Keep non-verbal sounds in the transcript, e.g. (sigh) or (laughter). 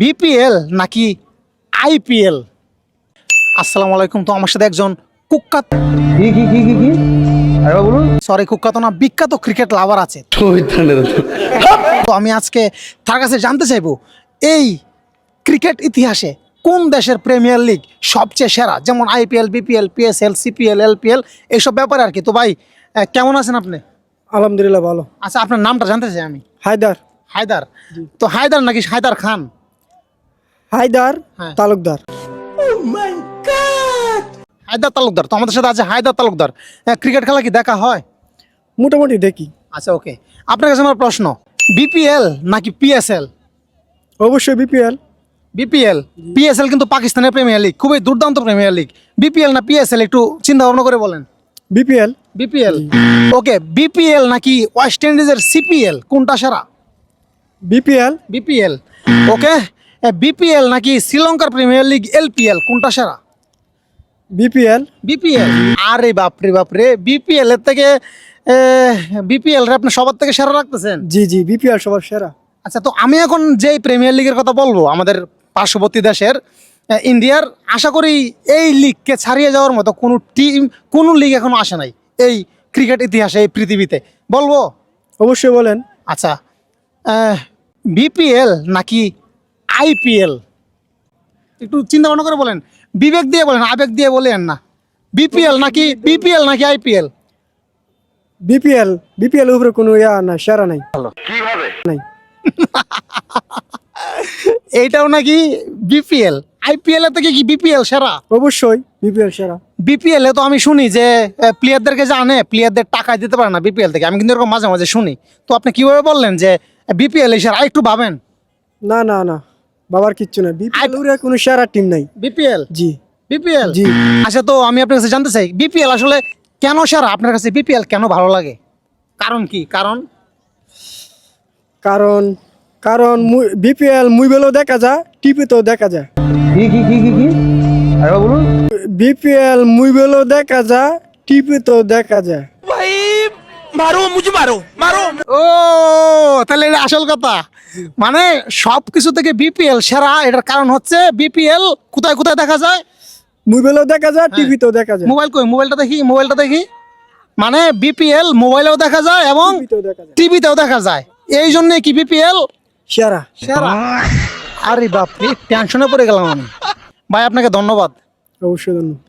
BPL নাকি IPL? আসসালামু আলাইকুম তো আমার সাথে একজন কুখ্যাত কি কি কি কি কি? আরে বলুন। সরি কুখ্যাত না বিখ্যাত ক্রিকেট লাভার আছে। তো। আমি আজকে তার কাছে জানতে চাইব এই ক্রিকেট ইতিহাসে কোন দেশের প্রিমিয়ার লিগ সবচেয়ে সেরা? যেমন IPL BPL PSL CPL LPL এইসব ব্যাপারে আর কি। তো ভাই কেমন আছেন আপনি? আলহামদুলিল্লাহ ভালো। আচ্ছা আপনার নামটা জানতে চাই আমি। হায়দার। হায়দার। তো হায়দার নাকি হায়দার খান? হায়দার হ্যাঁ। তালুকদার। হায়দার তালুকদার তো আমাদের সাথে আছে হায়দার তালুকদার। আহ, ক্রিকেট খেলা কি দেখা হয়? মোটামুটি দেখি। আচ্ছা ওকে। আপনার কাছে আমার প্রশ্ন বিপিএল নাকি পিএসএল? অবশ্যই বিপিএল। বিপিএল পিএসএল কিন্তু পাকিস্তানের প্রিমিয়ার লিগ খুবই দুর্দান্ত প্রিমিয়ার লিগ। বিপিএল না পিএসএল একটু চিন্তা ভাবনা করে বলেন। বিপিএল। বিপিএল। ওকে বিপিএল নাকি ওয়েস্ট ইন্ডিজের সিপিএল কোনটা সেরা? বিপিএল। বিপিএল। ওকে বিপিএল নাকি শ্রীলঙ্কার প্রিমিয়ার লিগ এলপিএল কোনটা সেরা? বিপিএল বিপিএল আরে বাপরে বাপরে বিপিএল এর থেকে বিপিএল রে আপনি সবার থেকে সেরা রাখতেছেন? জি জি বিপিএল সবার সেরা। আচ্ছা তো আমি এখন যেই প্রিমিয়ার লিগের কথা বলব আমাদের পার্শ্ববর্তী দেশের ইন্ডিয়ার আশা করি এই লিগকে ছাড়িয়ে যাওয়ার মতো কোনো টিম কোনো লিগ এখনও আসে নাই এই ক্রিকেট ইতিহাসে এই পৃথিবীতে। বলব? অবশ্যই বলেন। আচ্ছা বিপিএল নাকি আইপিএল। একটু চিন্তা ভাবনা করে বলেন। বিবেক দিয়ে বলেন আবেগ দিয়ে বলেন না। বিপিএল নাকি বিপিএল নাকি আইপিএল? বিপিএল বিপিএল উপরে কোনো ইয়া না সেরা নাই। নাই। (laughs) এইটাও নাকি বিপিএল? আইপিএল এর থেকে কি বিপিএল সেরা? অবশ্যই বিপিএল সেরা। বিপিএল এ তো আমি শুনি যে প্লেয়ারদেরকে যে আনে প্লেয়ারদের টাকায় দিতে পারে না বিপিএল থেকে। আমি কিন্তু এরকম মাঝে মাঝে শুনি। তো আপনি কীভাবে বললেন যে বিপিএল এ সেরা? একটু ভাবেন। না না না। বাবার কিচ্ছু না। বিপিএল কোনো সেরা টিম নাই। বিপিএল জি। বিপিএল জি। আচ্ছা তো আমি আপনার কাছে জানতে চাই বিপিএল আসলে কেন সেরা? আপনার কাছে বিপিএল কেন ভালো লাগে? কারণ কি? কারণ? কারণ কারণ বিপিএল মুইবেলও দেখা যায় টিভিতেও দেখা যায় কি কি কি কি কি? আরে বলুন। বিপিএল মুইবেলও দেখা যায় টিভিতেও দেখা যায় ও আসল কথা। মানে সব কিছু থেকে বিপিএল সেরা এটার কারণ হচ্ছে বিপিএল কোথায় কোথায় দেখা যায়? মুইবেলও দেখা যায় টিভিতেও দেখা যায়। মোবাইল কই? মোবাইলটা দেখি মোবাইলটা দেখি। মানে বিপিএল মোবাইলেও দেখা যায় এবং টিভিতেও দেখা যায়। টিভিতেও দেখা যায়। এই জন্য কি বিপিএল সেরা। সেরা। আরে বাপরে টেনশনে পড়ে গেলাম আমি। ভাই আপনাকে ধন্যবাদ। অবশ্যই ধন্যবাদ।